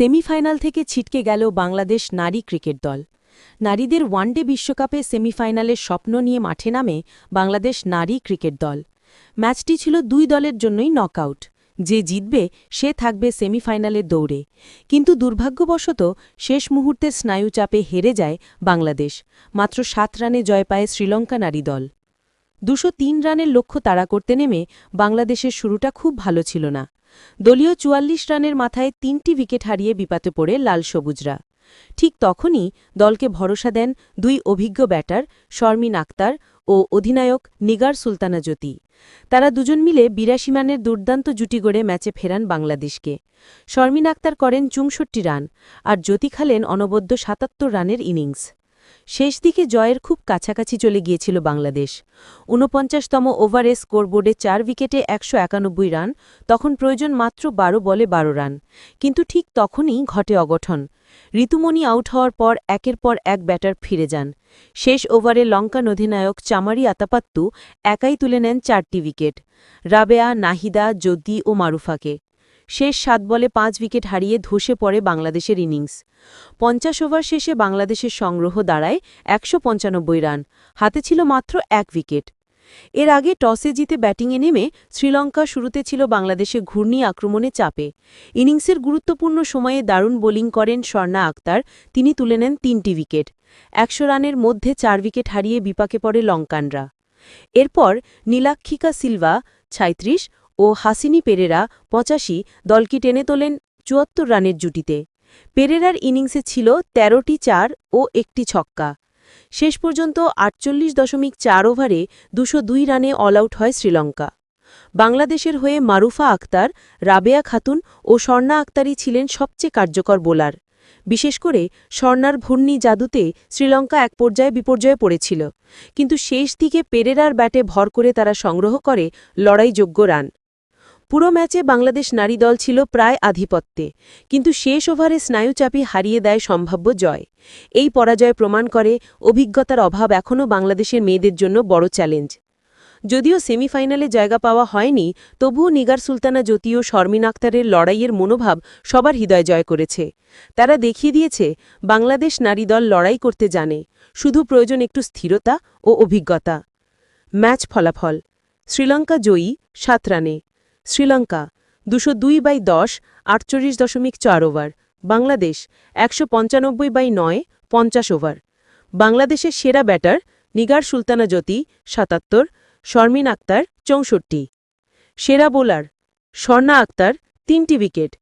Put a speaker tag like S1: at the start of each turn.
S1: Semifinal থেকে ছিটকে গেল বাংলাদেশ নারী ক্রিকেট দল। নারীদের ওয়ানডে বিশ্বকাপে সেমিফাইনালের স্বপ্ন নিয়ে মাঠে নামে বাংলাদেশ নারী ক্রিকেট দল। ম্যাচটি ছিল দুই দলের জন্যই নকআউট। যে জিতবে, সে থাকবে সেমিফাইনালের দৌড়ে। কিন্তু দুর্ভাগ্যবশত, শেষ মুহূর্তের স্নায়ুচাপে হেরে যায় বাংলাদেশ। মাত্র সাত রানে জয় পায় শ্রীলঙ্কা নারী দল। দুশো রানের লক্ষ্য তাড়া করতে নেমে বাংলাদেশের শুরুটা খুব ভালো ছিল না। দলীয় চুয়াল্লিশ রানের মাথায় তিনটি উইকেট হারিয়ে বিপাতে পড়ে লাল সবুজরা। ঠিক তখনই দলকে ভরসা দেন দুই অভিজ্ঞ ব্যাটার শর্মিন আক্তার ও অধিনায়ক নিগার সুলতানা জ্যোতি তারা দুজন মিলে বিরাশি রানের দুর্দান্ত জুটি গড়ে ম্যাচে ফেরান বাংলাদেশকে। শর্মিন আক্তার করেন চুংষট্টি রান আর জ্যোতি খালেন অনবদ্য সাতাত্তর রানের ইনিংস। শেষ দিকে জয়ের খুব কাছাকাছি চলে গিয়েছিল বাংলাদেশ। ঊনপঞ্চাশতম ওভারে স্কোরবোর্ডে চার উইকেটে একশো একানব্বই রান, তখন প্রয়োজন মাত্র বারো বলে বারো রান। কিন্তু ঠিক তখনই ঘটে অগঠন ঋতুমণি আউট হওয়ার পর একের পর এক ব্যাটার ফিরে যান। শেষ ওভারে লঙ্কান অধিনায়ক চামারি আতাপাত্তু একাই তুলে নেন চারটি উইকেট। রাবেয়া, নাহিদা, জ্যোতি ও মারুফাকে। শেষ সাত বলে পাঁচ উইকেট হারিয়ে ধসে পড়ে বাংলাদেশের ইনিংস। পঞ্চাশ ওভার শেষে বাংলাদেশের সংগ্রহ দাঁড়ায় একশো রান, হাতে ছিল মাত্র এক উইকেট। এর আগে টসে জিতে ব্যাটিংয়ে নেমে শ্রীলঙ্কা শুরুতে ছিল বাংলাদেশে ঘূর্ণি আক্রমণে চাপে। ইনিংসের গুরুত্বপূর্ণ সময়ে দারুণ বোলিং করেন স্বর্ণা আক্তার, তিনি তুলে নেন তিনটি উইকেট। একশো রানের মধ্যে চার উইকেট হারিয়ে বিপাকে পড়ে লঙ্কানরা। এরপর নীলাক্ষিকা সিলভা, ছাইত্রিশ ও হাসিনি পেরেরা পঁচাশি দলকে টেনে তোলেন চুয়াত্তর রানের জুটিতে। পেরেরার ইনিংসে ছিল ১৩টি চার ও একটি ছক্কা। শেষ পর্যন্ত আটচল্লিশ দশমিক চার ওভারে দুশো দুই রানে অল আউট হয় শ্রীলঙ্কা। বাংলাদেশের হয়ে মারুফা আক্তার, রাবেয়া খাতুন ও স্বর্ণা আক্তারই ছিলেন সবচেয়ে কার্যকর বোলার। বিশেষ করে স্বর্ণার ঘূর্ণি জাদুতে শ্রীলঙ্কা এক পর্যায়ে বিপর্যয়ে পড়েছিল। কিন্তু শেষ দিকে পেরেরার ব্যাটে ভর করে তারা সংগ্রহ করে লড়াইযোগ্য রান। পুরো ম্যাচে বাংলাদেশ নারী দল ছিল প্রায় আধিপত্যে, কিন্তু শেষ ওভারে স্নায়ুচাপি হারিয়ে দেয় সম্ভাব্য জয়। এই পরাজয় প্রমাণ করে অভিজ্ঞতার অভাব এখনও বাংলাদেশের মেয়েদের জন্য বড় চ্যালেঞ্জ। যদিও সেমিফাইনালে জায়গা পাওয়া হয়নি, তবুও নিগার সুলতানা জ্যোতি ও শর্মিন আক্তারের লড়াইয়ের মনোভাব সবার হৃদয় জয় করেছে। তারা দেখিয়ে দিয়েছে, বাংলাদেশ নারী দল লড়াই করতে জানে, শুধু প্রয়োজন একটু স্থিরতা ও অভিজ্ঞতা। ম্যাচ ফলাফল, শ্রীলঙ্কা জয়ী সাত রানে। শ্রীলঙ্কা, দুশো দুই বাই দশ, আটচল্লিশ দশমিক চার ওভার। বাংলাদেশ, একশো পঞ্চানব্বই বাই নয়, পঞ্চাশ ওভার। বাংলাদেশের সেরা ব্যাটার, নিগার সুলতানা জ্যোতি, সাতাত্তর, শর্মিন আক্তার, চৌষট্টি। সেরা বোলার, স্বর্ণা আক্তার, তিনটি উইকেট।